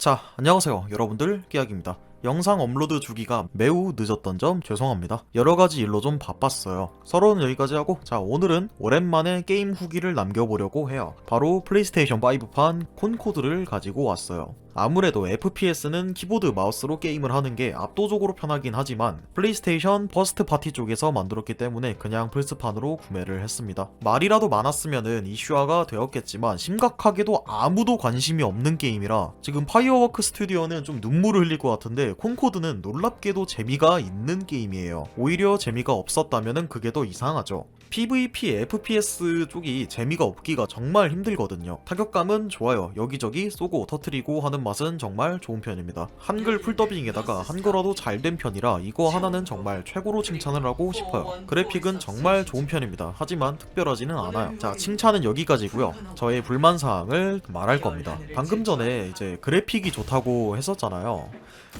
자, 안녕하세요. 여러분들, 끼약입니다. 영상 업로드 주기가 매우 늦었던 점 죄송합니다. 여러가지 일로 좀 바빴어요. 서로는 여기까지 하고, 자, 오늘은 오랜만에 게임 후기를 남겨보려고 해요. 바로 플레이스테이션 5판 콘코드를 가지고 왔어요. 아무래도 FPS는 키보드 마우스로 게임을 하는 게 압도적으로 편하긴 하지만 플레이스테이션 퍼스트 파티 쪽에서 만들었기 때문에 그냥 플스판으로 구매를 했습니다. 말이라도 많았으면은 이슈화가 되었겠지만 심각하게도 아무도 관심이 없는 게임이라 지금 파이어워크 스튜디오는 좀 눈물을 흘릴 것 같은데 콘코드는 놀랍게도 재미가 있는 게임이에요. 오히려 재미가 없었다면은 그게 더 이상하죠. PVP, FPS 쪽이 재미가 없기가 정말 힘들거든요. 타격감은 좋아요. 여기저기 쏘고 터트리고 하는 맛은 정말 좋은 편입니다. 한글 풀더빙에다가 한글화도 잘 된 편이라 이거 하나는 정말 최고로 칭찬을 하고 싶어요. 그래픽은 정말 좋은 편입니다. 하지만 특별하지는 않아요. 자, 칭찬은 여기까지고요. 저의 불만 사항을 말할 겁니다. 방금 전에 이제 그래픽이 좋다고 했었잖아요.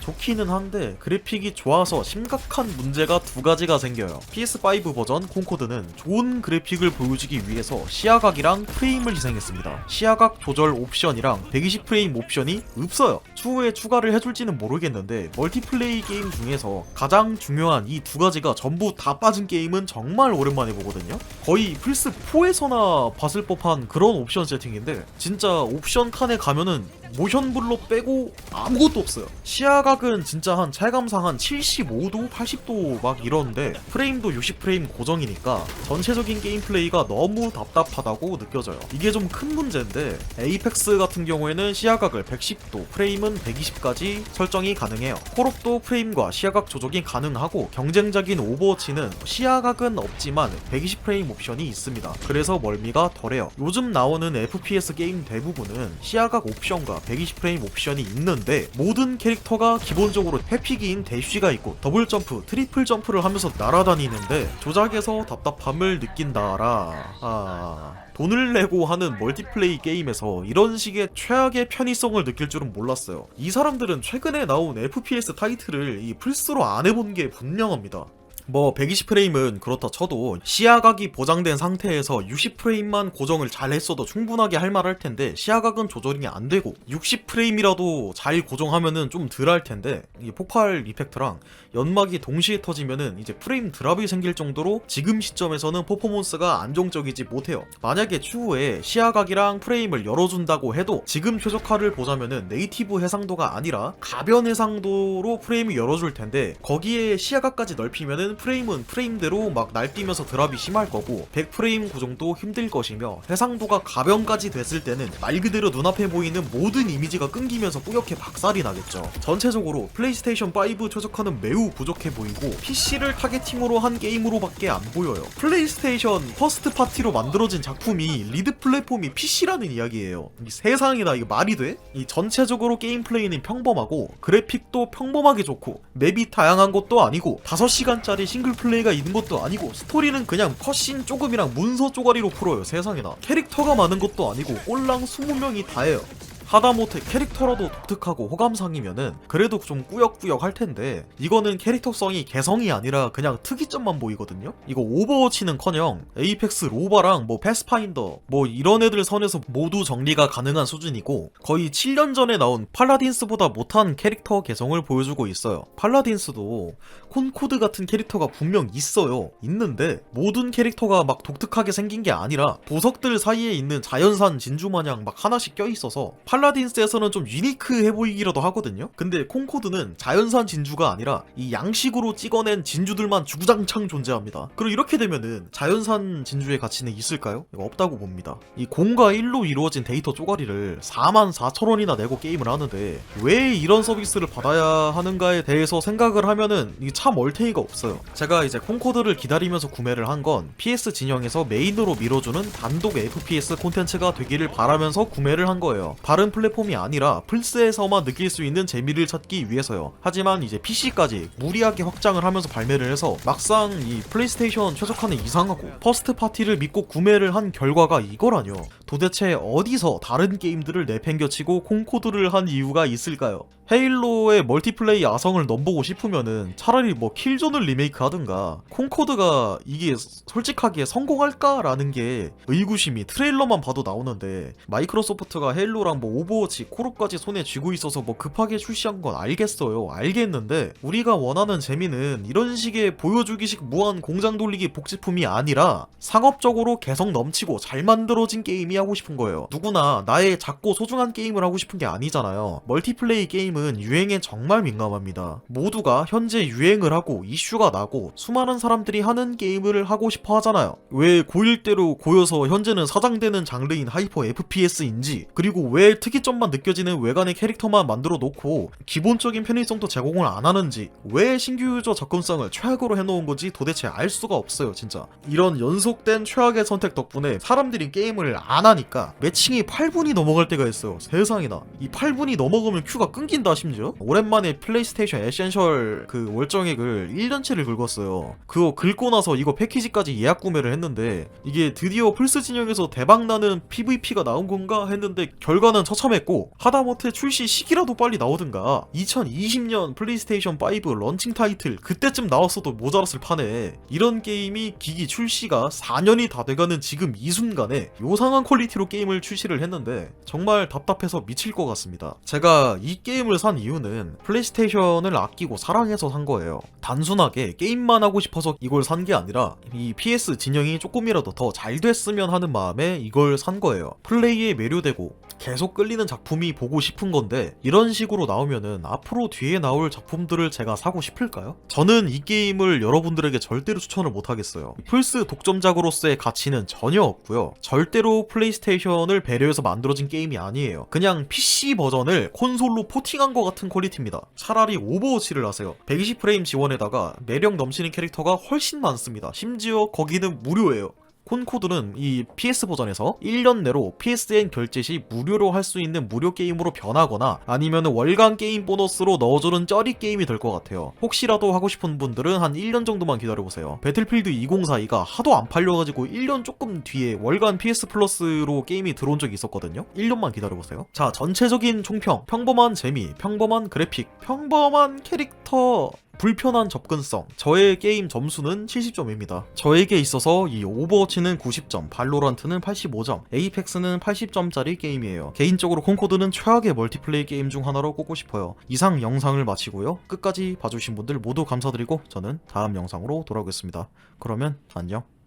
좋기는 한데 그래픽이 좋아서 심각한 문제가 두 가지가 생겨요. PS5 버전 콘코드는 좋은 그래픽을 보여주기 위해서 시야각이랑 프레임을 희생했습니다. 시야각 조절 옵션이랑 120프레임 옵션이 없어요. 추후에 추가를 해줄지는 모르겠는데 멀티플레이 게임 중에서 가장 중요한 이 두 가지가 전부 다 빠진 게임은 정말 오랜만에 보거든요. 거의 플스 4에서나 봤을 법한 그런 옵션 세팅인데 진짜 옵션 칸에 가면은 모션 블러 빼고 아무것도 없어요. 시야각은 진짜 한 체감상 한 75도, 80도 막 이러는데 프레임도 60프레임 고정이니까 전체적인 게임 플레이가 너무 답답하다고 느껴져요. 이게 좀 큰 문제인데 에이펙스 같은 경우에는 시야각을 110도, 프레임은 120까지 설정이 가능해요. 콜옵도 프레임과 시야각 조정이 가능하고 경쟁적인 오버워치는 시야각은 없지만 120프레임 옵션이 있습니다. 그래서 멀미가 덜해요. 요즘 나오는 FPS 게임 대부분은 시야각 옵션과 120프레임 옵션이 있는데 모든 캐릭터가 기본적으로 회피기인 대쉬가 있고 더블 점프, 트리플 점프를 하면서 날아다니는데 조작에서 답답함을 느낀다라. 아. 돈을 내고 하는 멀티플레이 게임에서 이런 식의 최악의 편의성을 느낄 줄은 몰랐어요. 이 사람들은 최근에 나온 FPS 타이틀을 이 플스로 안 해본 게 분명합니다. 뭐 120프레임은 그렇다 쳐도 시야각이 보장된 상태에서 60프레임만 고정을 잘 했어도 충분하게 할 만할 텐데 시야각은 조절이 안 되고 60프레임이라도 잘 고정하면은 좀 덜 할 텐데 이 폭발 이펙트랑 연막이 동시에 터지면은 이제 프레임 드랍이 생길 정도로 지금 시점에서는 퍼포먼스가 안정적이지 못해요. 만약에 추후에 시야각이랑 프레임을 열어준다고 해도 지금 최적화를 보자면은 네이티브 해상도가 아니라 가변 해상도로 프레임이 열어줄 텐데 거기에 시야각까지 넓히면은 프레임은 프레임대로 막 날뛰면서 드랍이 심할 거고 100프레임 고정도 힘들 것이며 해상도가 가변까지 됐을 때는 말 그대로 눈앞에 보이는 모든 이미지가 끊기면서 뿌옇게 박살이 나겠죠. 전체적으로 플레이스테이션 5 최적화는 매우 부족해 보이고 PC를 타겟팅으로 한 게임으로밖에 안 보여요. 플레이스테이션 퍼스트 파티로 만들어진 작품이 리드 플랫폼이 PC라는 이야기예요. 이 세상이나 이게 말이 돼? 이 전체적으로 게임 플레이는 평범하고 그래픽도 평범하게 좋고 맵이 다양한 것도 아니고 5시간짜리 싱글 플레이가 있는 것도 아니고 스토리는 그냥 컷신 조금이랑 문서 쪼가리로 풀어요 세상에나. 캐릭터가 많은 것도 아니고 꼴랑 20명이 다예요 하다못해 캐릭터라도 독특하고 호감상이면은 그래도 좀 꾸역꾸역 할 텐데 이거는 캐릭터성이 개성이 아니라 그냥 특이점만 보이거든요. 이거 오버워치는커녕 에이펙스 로바랑 뭐 패스파인더 뭐 이런 애들 선에서 모두 정리가 가능한 수준이고 거의 7년 전에 나온 팔라딘스보다 못한 캐릭터 개성을 보여주고 있어요. 팔라딘스도 콘코드 같은 캐릭터가 분명 있어요. 있는데 모든 캐릭터가 막 독특하게 생긴 게 아니라 보석들 사이에 있는 자연산 진주 마냥 막 하나씩 껴 있어서 팔 라딘스에서는 좀 유니크해 보이기라도 하거든요. 근데 콩코드는 자연산 진주가 아니라 이 양식으로 찍어낸 진주들만 주구장창 존재합니다. 그리고 이렇게 되면은 자연산 진주의 가치는 있을까요? 이거 없다고 봅니다. 이 공과 1로 이루어진 데이터 쪼가리를 4만 4천 원이나 내고 게임을 하는데 왜 이런 서비스를 받아야 하는가에 대해서 생각을 하면은 참 얼탱이가 없어요. 제가 이제 콩코드를 기다리면서 구매를 한 건 PS 진영에서 메인으로 밀어주는 단독 FPS 콘텐츠가 되기를 바라면서 구매를 한 거예요. 다른 플랫폼이 아니라 플스에서만 느낄 수 있는 재미를 찾기 위해서요. 하지만 이제 PC까지 무리하게 확장을 하면서 발매를 해서 막상 이 플레이스테이션 최적화는 이상하고 퍼스트 파티를 믿고 구매를 한 결과가 이거라뇨. 도대체 어디서 다른 게임들을 내팽겨치고 콩코드를 한 이유가 있을까요? 헤일로의 멀티플레이 아성을 넘보고 싶으면은 차라리 뭐 킬존을 리메이크 하든가 콩코드가 이게 솔직하게 성공할까라는 게 의구심이 트레일러만 봐도 나오는데 마이크로소프트가 헤일로랑 뭐 오버워치 콜옵까지 손에 쥐고 있어서 뭐 급하게 출시한 건 알겠어요. 알겠는데 우리가 원하는 재미는 이런 식의 보여주기식 무한 공장 돌리기 복제품이 아니라 상업적으로 개성 넘치고 잘 만들어진 게임이 하고 싶은 거예요. 누구나 나의 작고 소중한 게임을 하고 싶은 게 아니잖아요. 멀티플레이 게임은 유행에 정말 민감합니다. 모두가 현재 유행을 하고 이슈가 나고 수많은 사람들이 하는 게임을 하고 싶어 하잖아요. 왜 고일대로 고여서 현재는 사장되는 장르인 하이퍼 FPS인지 그리고 왜 특이점만 느껴지는 외관의 캐릭터만 만들어 놓고 기본적인 편의성도 제공을 안 하는지 왜 신규 유저 접근성을 최악으로 해놓은 건지 도대체 알 수가 없어요 진짜. 이런 연속된 최악의 선택 덕분에 사람들이 게임을 안 하니까 매칭이 8분이 넘어갈 때가 있어요 세상에나. 이 8분이 넘어가면 큐가 끊긴다 심지어? 오랜만에 플레이스테이션 에센셜 그 월정액을 1년치를 긁었어요. 그거 긁고 나서 이거 패키지까지 예약 구매를 했는데 이게 드디어 플스 진영에서 대박나는 PVP가 나온 건가 했는데 결과는 처참했고 하다못해 출시 시기라도 빨리 나오든가 2020년 플레이스테이션 5 런칭 타이틀 그때쯤 나왔어도 모자랐을 판에 이런 게임이 기기 출시가 4년이 다 돼가는 지금 이 순간에 요상한 퀄리티로 게임을 출시를 했는데 정말 답답해서 미칠 것 같습니다. 제가 이 게임을 산 이유는 플레이스테이션을 아끼고 사랑해서 산 거예요. 단순하게 게임만 하고 싶어서 이걸 산 게 아니라 이 PS 진영이 조금이라도 더 잘 됐으면 하는 마음에 이걸 산 거예요. 플레이에 매료되고 계속 끌리는 작품이 보고 싶은 건데 이런 식으로 나오면은 앞으로 뒤에 나올 작품들을 제가 사고 싶을까요? 저는 이 게임을 여러분들에게 절대로 추천을 못 하겠어요. 플스 독점작으로서의 가치는 전혀 없고요. 절대로 플레이스테이션을 배려해서 만들어진 게임이 아니에요. 그냥 PC 버전을 콘솔로 포팅한 것 같은 퀄리티입니다. 차라리 오버워치를 하세요. 120프레임 지원에다가 매력 넘치는 캐릭터가 훨씬 많습니다. 심지어 거기는 무료예요. 콘코드는 이 PS 버전에서 1년 내로 PSN 결제 시 무료로 할 수 있는 무료 게임으로 변하거나 아니면 월간 게임 보너스로 넣어주는 쩌리 게임이 될 것 같아요. 혹시라도 하고 싶은 분들은 한 1년 정도만 기다려보세요. 배틀필드 2042가 하도 안 팔려가지고 1년 조금 뒤에 월간 PS 플러스로 게임이 들어온 적이 있었거든요. 1년만 기다려보세요. 자, 전체적인 총평. 평범한 재미, 평범한 그래픽, 평범한 캐릭터, 불편한 접근성. 저의 게임 점수는 70점입니다. 저에게 있어서 이 오버워치는 90점, 발로란트는 85점, 에이펙스는 80점짜리 게임이에요. 개인적으로 콩코드는 최악의 멀티플레이 게임 중 하나로 꼽고 싶어요. 이상 영상을 마치고요. 끝까지 봐주신 분들 모두 감사드리고 저는 다음 영상으로 돌아오겠습니다. 그러면 안녕.